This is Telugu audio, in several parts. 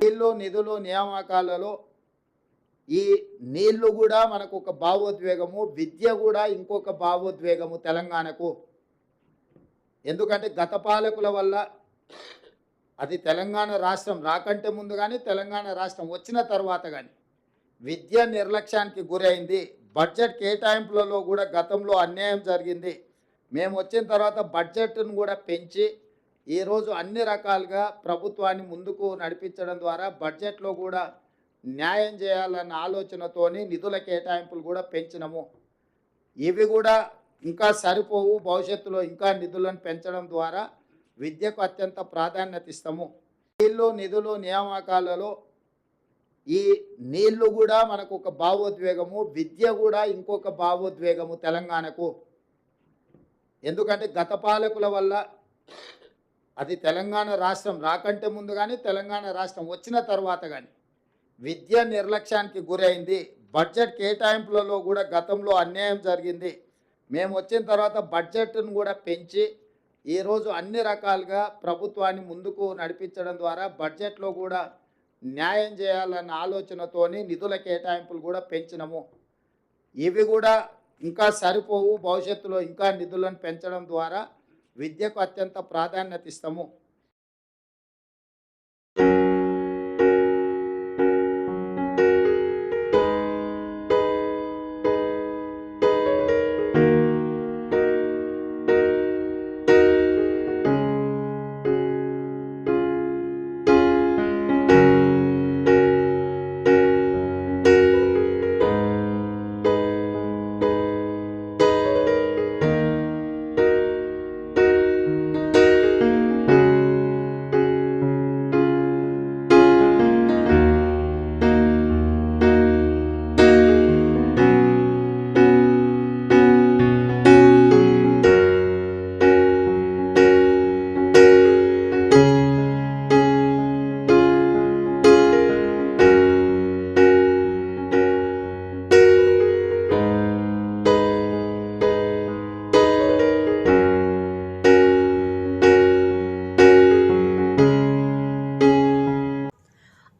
నీళ్ళు నిధులు నియామకాలలో ఈ నీళ్ళు కూడా మనకు ఒక భావోద్వేగము విద్య కూడా ఇంకొక భావోద్వేగము తెలంగాణకు. ఎందుకంటే గత పాలకుల వల్ల అది తెలంగాణ రాష్ట్రం రాకంటే ముందు కానీ తెలంగాణ రాష్ట్రం వచ్చిన తర్వాత కానీ విద్య నిర్లక్ష్యానికి గురైంది. బడ్జెట్ కేటాయింపులలో కూడా గతంలో అన్యాయం జరిగింది. మేము వచ్చిన తర్వాత బడ్జెట్ను కూడా పెంచి ఈరోజు అన్ని రకాలుగా ప్రభుత్వాన్ని ముందుకు నడిపించడం ద్వారా బడ్జెట్లో కూడా న్యాయం చేయాలన్న ఆలోచనతోని నిధుల కేటాయింపులు కూడా పెంచినము. ఇవి కూడా ఇంకా సరిపోవు భవిష్యత్తులో ఇంకా నిధులను పెంచడం ద్వారా విద్యకు అత్యంత ప్రాధాన్యత ఇస్తాము. నీళ్ళు నిధులు నియామకాలలో ఈ నీళ్ళు కూడా మనకు ఒక భావోద్వేగము విద్య కూడా ఇంకొక భావోద్వేగము తెలంగాణకు. ఎందుకంటే గత పాలకుల వల్ల అది తెలంగాణ రాష్ట్రం రాకంటే ముందు కానీ తెలంగాణ రాష్ట్రం వచ్చిన తర్వాత కానీ విద్య నిర్లక్ష్యానికి గురైంది. బడ్జెట్ కేటాయింపులలో కూడా గతంలో అన్యాయం జరిగింది. మేము వచ్చిన తర్వాత బడ్జెట్ను కూడా పెంచి ఈరోజు అన్ని రకాలుగా ప్రభుత్వాన్ని ముందుకు నడిపించడం ద్వారా బడ్జెట్లో కూడా న్యాయం చేయాలన్న ఆలోచనతోని నిధుల కేటాయింపులు కూడా పెంచినము. ఇవి కూడా ఇంకా సరిపోవు. భవిష్యత్తులో ఇంకా నిధులను పెంచడం ద్వారా విద్యకు అత్యంత ప్రాధాన్యత ఇస్తాము.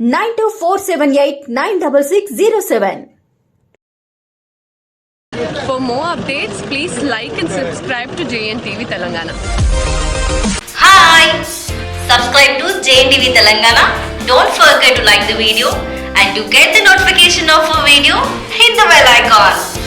Nine two four seven eight nine double six zero seven For more updates, please like and subscribe to JNTV Telangana. Hi! Subscribe to JNTV Telangana. Don't forget to like the video and to get the notification of a video, hit the bell icon.